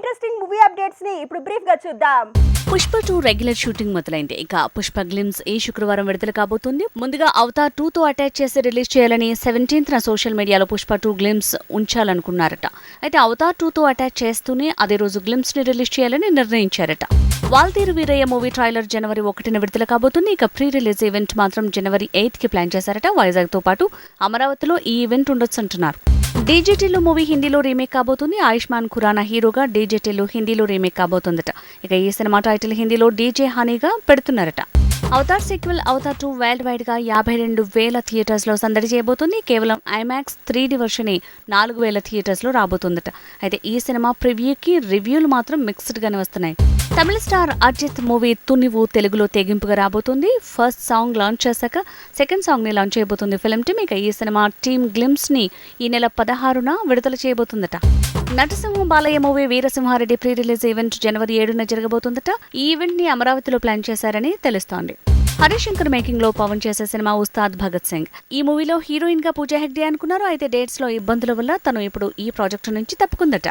Interesting movie అప్డేట్స్ని ఇప్పుడు బ్రీఫ్గా చూద్దాం. పుష్ప టూ రెగ్యులర్ షూటింగ్ మొదలైంది. ఇక పుష్ప గ్లిమ్స్ ఈ శుక్రవారం విడుదల కాబోతుంది. ముందుగా అవతార్ టూ తో అటాచ్ చేసి రిలీజ్ చేయాలని సెవెంటీన్త్ సోషల్ మీడియాలో పుష్ప టూ గ్లిమ్స్ ఉంచాలనుకున్నారట. అయితే అవతార్ టూ తో అటాచ్ చేస్తూనే అదే రోజు గ్లిమ్స్ని రిలీజ్ చేయాలని నిర్ణయించారట. వాల్తీరు వీరయ్య మూవీ ట్రైలర్ జనవరి ఒకటిన విడుదల కాబోతుంది. ఇక ప్రీ రిలీజ్ ఈవెంట్ మాత్రం జనవరి ఎయిత్కి ప్లాన్ చేశారట. వైజాగ్తో పాటు అమరావతిలో ఈ ఈవెంట్ ఉండొచ్చు అంటున్నారు డీజేటీలో మూవీ హిందీలో రీమేక్ కాబోతుంది. ఆయుష్మాన్ ఖురానా హీరోగా డీజేటీలో హిందీలో రీమేక్ కాబోతుందట. ఇక ఈ సినిమా టైటిల్ హిందీలో డీజే హనీగా పెడుతున్నారట. Avatar sequel Avatar two world వైడ్గా యాభై రెండు వేల థియేటర్స్లో సందడి చేయబోతుంది. కేవలం ఐమాక్స్ త్రీ డి వర్షన్ నాలుగు వేల థియేటర్స్లో రాబోతుందట. అయితే ఈ సినిమా ప్రివ్యూకి రివ్యూలు మాత్రం మిక్స్డ్ గానే వస్తున్నాయి. తమిళ స్టార్ అజిత్ మూవీ తునివు తెలుగులో తెగింపుగా రాబోతుంది. ఫస్ట్ సాంగ్ లాంచ్ చేశాక సెకండ్ సాంగ్ని లాంచ్ చేయబోతుంది ఫిలిం టీమ్ ఇక ఈ సినిమా టీమ్ గ్లిమ్స్ని ఈ నెల పదహారున విడుదల చేయబోతుందట. నటసింహం Balayya movie Veera Simha Reddy pre release event జనవరి ఏడున జరగబోతుందట. ఈ ఈవెంట్ని అమరావతిలో ప్లాన్ చేశారని తెలుస్తోంది. హరిశంకర్ మేకింగ్లో పవన్ చేసే సినిమా ఉస్తాద్ భగత్ సింగ్. ఈ మూవీలో హీరోయిన్గా పూజా హెగ్డే అనుకున్నారు. అయితే డేట్స్లో ఇబ్బందుల వల్ల తను ఇప్పుడు ఈ ప్రాజెక్టు నుంచి తప్పుకుందట.